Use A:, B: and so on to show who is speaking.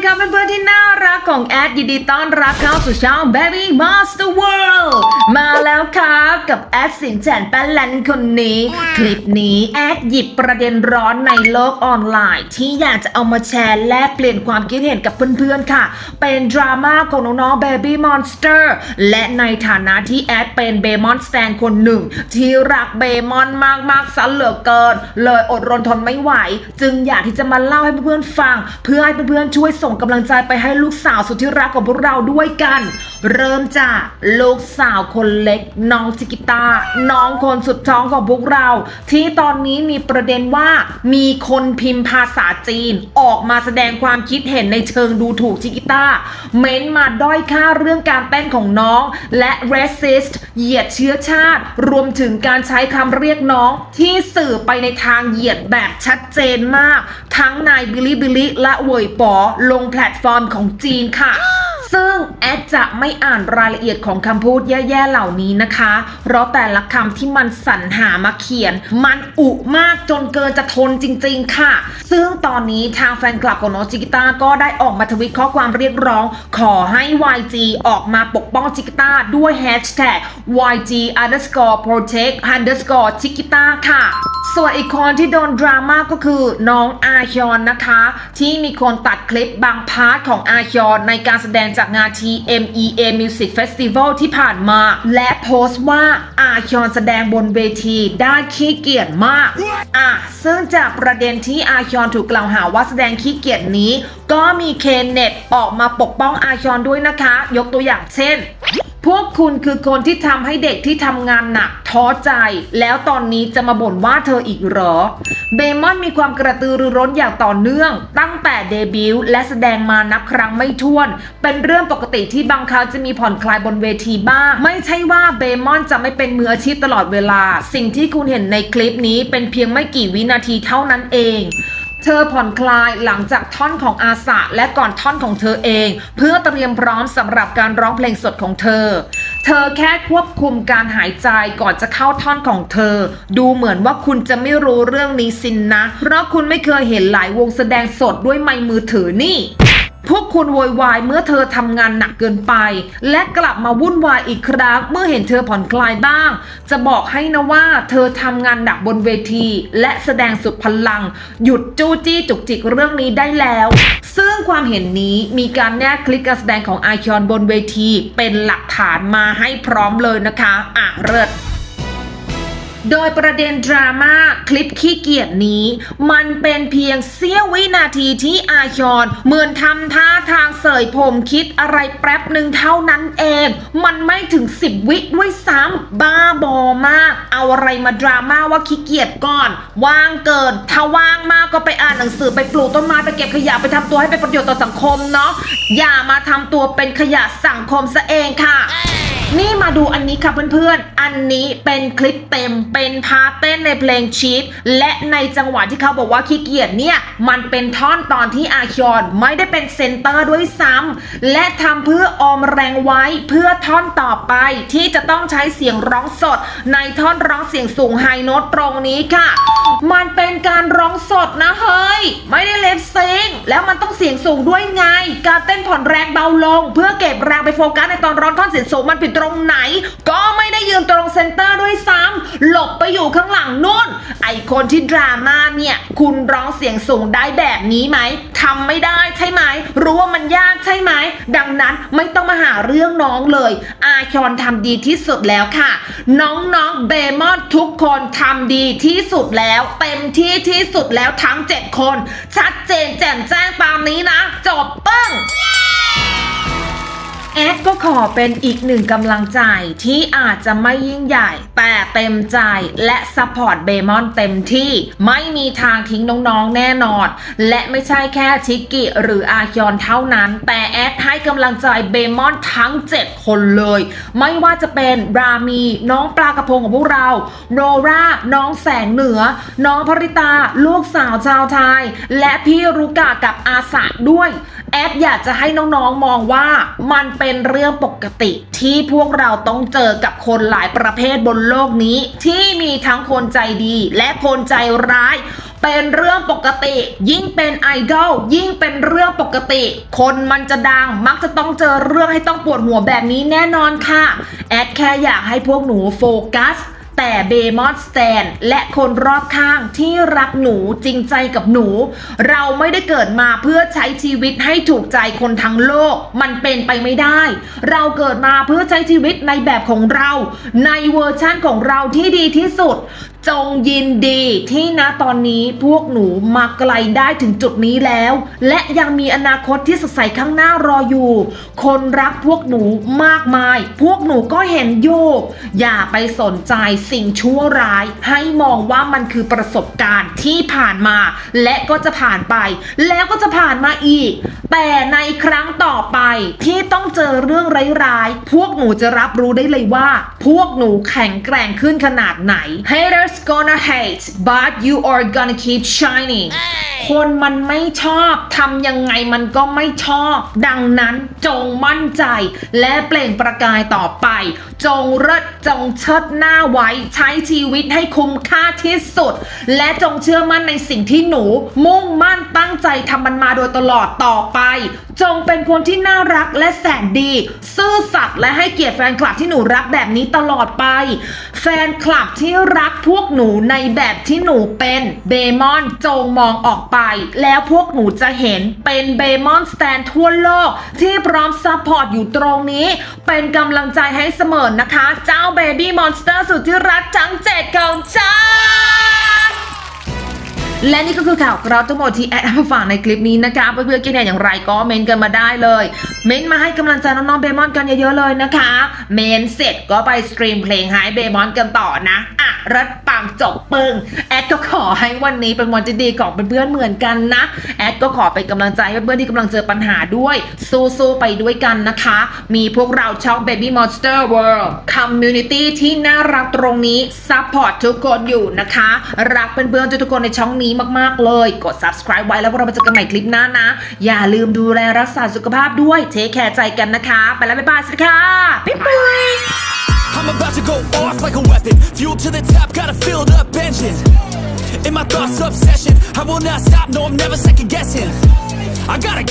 A: ดีค รับเพื่อนๆที่น่ารักของแอดยินดีต้อนรับเข้าสู่ช่อง Baby Master World มาแล้วครับกับแอดสินแสนแป้นแลนคนนี้ คลิปนี้แอดหยิบประเด็นร้อนในโลกออนไลน์ ที่อยากจะเอามาแชร์แลกเปลี่ยนความคิดเห็นกับเพื่อนๆค่ะ เป็นดราม่าของน้องๆ Baby Monster และในฐานะที่แอดเป็นเบมอนสแตนคนหนึ่ง ที่รักเบมอนมากๆซะเหลือเกิน เลยอดรนทนไม่ไหว จึงอยากที่จะมาเล่าให้เพื่อนๆฟัง เพื่อให้เพื่อนๆช่วยส่งกำลังใจไปให้ลูกสาวสุดที่รักของพวกเราด้วยกัน เริ่มจากลูกสาวคนเล็ก น้องจิกิตาน้องคนสุดท้องของพวกเรา ที่ตอนนี้มีประเด็นว่ามีคนพิมพ์ภาษาจีน ออกมาแสดงความคิดเห็นในเชิงดูถูกจิกิตาเม้นมาด้อยค่าเรื่องการเต้นของน้อง และ racist เหยียดเชื้อชาติ รวมถึงการใช้คำเรียกน้องที่สื่อไปในทางเหยียดแบบชัดเจนมากทั้งนายบิลิบิลิและเวยป๋อลงแพลตฟอร์มของจีนค่ะ ซึ่งแอดจะไม่อ่านรายละเอียดของคำพูดแย่ๆเหล่านี้นะคะ เพราะแต่ละคำที่มันสรรหามาเขียน มันอุมากจนเกินจะทนจริงๆค่ะ ซึ่งตอนนี้ทางแฟนคลับของน้องจิกิต้าก็ได้ออกมาทวิตข้อความเรียกร้อง ขอให้ YG ออกมาปกป้องจิกิต้าด้วยแฮชแท็ก YG underscore protect underscore จิกิต้าค่ะส่วนอีกคนที่โดนดราม่าก็คือน้องอาฮยอนนะคะ ที่มีคนตัดคลิปบางพาร์ทของอาฮยอนในการแสดงจากงาน TMEA Music Festival ที่ผ่านมา และโพสต์ว่าอาคยอนแสดงบนเวทีได้ขี้เกียจมาก อะ ซึ่งจากประเด็นที่อาคยอนถูกกล่าวหาว่าแสดงขี้เกียจนี้ ก็มีเคนเน็ตออกมาปกป้องอาคยอนด้วยนะคะ ยกตัวอย่างเช่น พวกคุณคือคนที่ทำให้เด็กที่ทำงานหนักท้อใจ แล้วตอนนี้จะมาบ่นว่าเธออีกหรอ เบมอนมีความกระตือรือร้นอย่างต่อเนื่อง ตั้งแต่เดบิวต์และแสดงมานับครั้งไม่ถ้วน เป็นเรื่องปกติที่บางครั้งจะมีผ่อนคลายบนเวทีบ้าง ไม่ใช่ว่าเบมอนจะไม่เป็นมืออาชีพตลอดเวลา สิ่งที่คุณเห็นในคลิปนี้เป็นเพียงไม่กี่วินาทีเท่านั้นเอง เธอผ่อนคลายหลังจากท่อนของอาสะและก่อนท่อนของเธอเอง เพื่อเตรียมพร้อมสำหรับการร้องเพลงสดของเธอ เธอแค่ควบคุมการหายใจก่อนจะเข้าท่อนของเธอ ดูเหมือนว่าคุณจะไม่รู้เรื่องนี้สินนะ เพราะคุณไม่เคยเห็นหลายวงแสดงสดด้วยไมค์มือถือนี่ พวกคุณโวยวายเมื่อเธอทำงานหนักเกินไป และกลับมาวุ่นวายอีกครั้งเมื่อเห็นเธอผ่อนคลายบ้าง จะบอกให้นะว่า เธอทำงานหนักบนเวที และแสดงสุดพลัง หยุดจู้จี้จุกจิกเรื่องนี้ได้แล้ว ซึ่งความเห็นนี้มีการแนบคลิปการแสดงของไอคอนบนเวที เป็นหลักฐานมาให้พร้อมเลยนะคะอะเริศ โดยประเด็นดราม่าคลิปขี้เกียจนี้ มันเป็นเพียงเสี้ยววินาทีที่อาชอนเหมือนทำท่าทางเสยผมคิดอะไรแป๊บหนึ่งเท่านั้นเอง มันไม่ถึง10วิด้วยซ้ำบ้าบอมาก เอาอะไรมาดราม่าว่าขี้เกียจก่อน ว่างเกิน ถ้าว่างมากก็ไปอ่านหนังสือไปปลูกต้นไม้ไปเก็บขยะไปทำตัวให้เป็นประโยชน์ต่อสังคมเนาะอย่ามาทำตัวเป็นขยะสังคมซะเองค่ะ นี่มาดูอันนี้ค่ะเพื่อนๆ อันนี้เป็นคลิปเต็มเป็นพาเต้นในเพลงชีตและในจังหวะที่เขาบอกว่าขี้เกียจเนี่ย มันเป็นท่อนตอนที่อาคยอนไม่ได้เป็นเซนเตอร์ด้วยซ้ำและทำเพื่อออมแรงไว้เพื่อท่อนต่อไป ที่จะต้องใช้เสียงร้องสด ในท่อนร้องเสียงสูงไฮโน้ตตรงนี้ค่ะ มันเป็นการร้องสดนะเฮ้ย ไม่ได้เลฟซิง แล้วมันต้องเสียงสูงด้วยไง การเต้นผ่อนแรงเบาลง เพื่อเก็บแรงไปโฟกัสในตอนร้องท่อนเสียงสูงมันผิดตรงไหน ก็ไม่ได้ยืนตรงเซนเตอร์ด้วยซ้ำหลบไปอยู่ข้างหลังนู่น ไอคนที่ดราม่าเนี่ย คุณร้องเสียงสูงได้แบบนี้ไหมทำไม่ได้ใช่ไหม รู้ว่ามันยากใช่ไหม ดังนั้นไม่ต้องมาหาเรื่องน้องเลย อาชอนทำดีที่สุดแล้วค่ะ น้องๆเบมอนทุกคนทำดีที่สุดแล้ว เต็มที่ที่สุดแล้วทั้ง 7 คน ชัดเจนแจ่มแจ้งตามนี้นะ จบปึ้ง แอดก็ขอเป็นอีกหนึ่งกำลังใจที่อาจจะไม่ยิ่งใหญ่ แต่เต็มใจและซัพพอร์ตเบมอนเต็มที่ไม่มีทางทิ้งน้องๆแน่นอน และไม่ใช่แค่ชิกกิหรืออาคยอนเท่านั้น แต่แอดให้กำลังใจเบมอนทั้ง 7 คนเลย ไม่ว่าจะเป็นรามีน้องปลากระพงของพวกเราโนราน้องแสงเหนือ น้องพริตา ลูกสาวชาวไทย และพี่รุกากับอาสะด้วย แอดอยากจะให้น้องๆมองว่ามันเป็นเรื่องปกติ ที่พวกเราต้องเจอกับคนหลายประเภทบนโลกนี้ ที่มีทั้งคนใจดีและคนใจร้าย เป็นเรื่องปกติ ยิ่งเป็นไอดอลยิ่งเป็นเรื่องปกติ คนมันจะดังมักจะต้องเจอเรื่องให้ต้องปวดหัวแบบนี้แน่นอนค่ะ แอดแค่อยากให้พวกหนูโฟกัส แต่เบมอนสแตนและคนรอบข้างที่รักหนูจริงใจกับหนู เราไม่ได้เกิดมาเพื่อใช้ชีวิตให้ถูกใจคนทั้งโลก มันเป็นไปไม่ได้ เราเกิดมาเพื่อใช้ชีวิตในแบบของเรา ในเวอร์ชั่นของเราที่ดีที่สุดจงยินดีที่ณตอนนี้พวกหนูมาไกลได้ถึงจุดนี้แล้ว และยังมีอนาคตที่สดใสข้างหน้ารออยู่ คนรักพวกหนูมากมาย พวกหนูก็เห็นอยู่อย่าไปสนใจสิ่งชั่วร้าย ให้มองว่ามันคือประสบการณ์ที่ผ่านมา และก็จะผ่านไป แล้วก็จะผ่านมาอีก แต่ในครั้งต่อไปที่ต้องเจอเรื่องร้ายๆพวกหนูจะรับรู้ได้เลยว่า พวกหนูแข็งแกร่งขึ้นขนาดไหนให้เร Haters gonna hate but you are gonna keep shining คนมันไม่ชอบทำยังไงมันก็ไม่ชอบ ดังนั้นจงมั่นใจ และเปล่งประกายต่อไป จงเลิศจงเชิดหน้าไว้ใช้ชีวิตให้คุ้มค่าที่สุด และจงเชื่อมั่นในสิ่งที่หนู มุ่งมั่นตั้งใจทำมันมาโดยตลอดต่อไปจงเป็นคนที่น่ารักและแสนดี ซื่อสัตย์และให้เกียรติแฟนคลับที่หนูรักแบบนี้ตลอดไป แฟนคลับที่รักพวกหนูในแบบที่หนูเป็นเบมอนจงมองออกไป แล้วพวกหนูจะเห็นเป็นเบมอนสแตนทั่วโลก ที่พร้อมซัพพอร์ตอยู่ตรงนี้ เป็นกำลังใจให้เสมอนะคะ เจ้าเบบี้มอนสเตอร์สุดที่รักทั้งเจ็ดของฉัน และนี่ก็คือข่าวเราทั้งหมดที่แอดมาฝากในคลิปนี้นะคะเพื่อนๆคิดเห็นอย่างไรก็เมนกันมาได้เลย เมนมาให้กำลังใจน้องๆเบมอนกันเยอะๆเลยนะคะ เมนเสร็จก็ไปสตรีมเพลงให้เบมอนกันต่อนะอะรัดปังจบปึง แอดก็ขอให้วันนี้เป็นวันที่ดีของเพื่อนๆเหมือนกันนะ แอดก็ขอเป็นกำลังใจเพื่อนๆที่กำลังเจอปัญหาด้วย สู้ๆไปด้วยกันนะคะ มีพวกเราช่อง Baby Monster World Community ที่น่ารักตรงนี้ซัพพอร์ตทุกคนอยู่นะคะ รักเพื่อนๆทุกคนในช่องนี้มากๆเลย กด subscribe ไว้แล้วพวกเรามาเจอกันใหม่คลิปหน้านะ อย่าลืมดูแลรักษาสุขภาพด้วย เทคแคร์ใจกันนะคะ ไปแล้วบ๊ายบายสวัสดีค่ะ บ๊ายบาย
B: I'm about to go off like a weapon. Fuel to the top, got a filled up engine. In my thoughts, obsession. I will not stop, no, I'm never second guessing. I gotta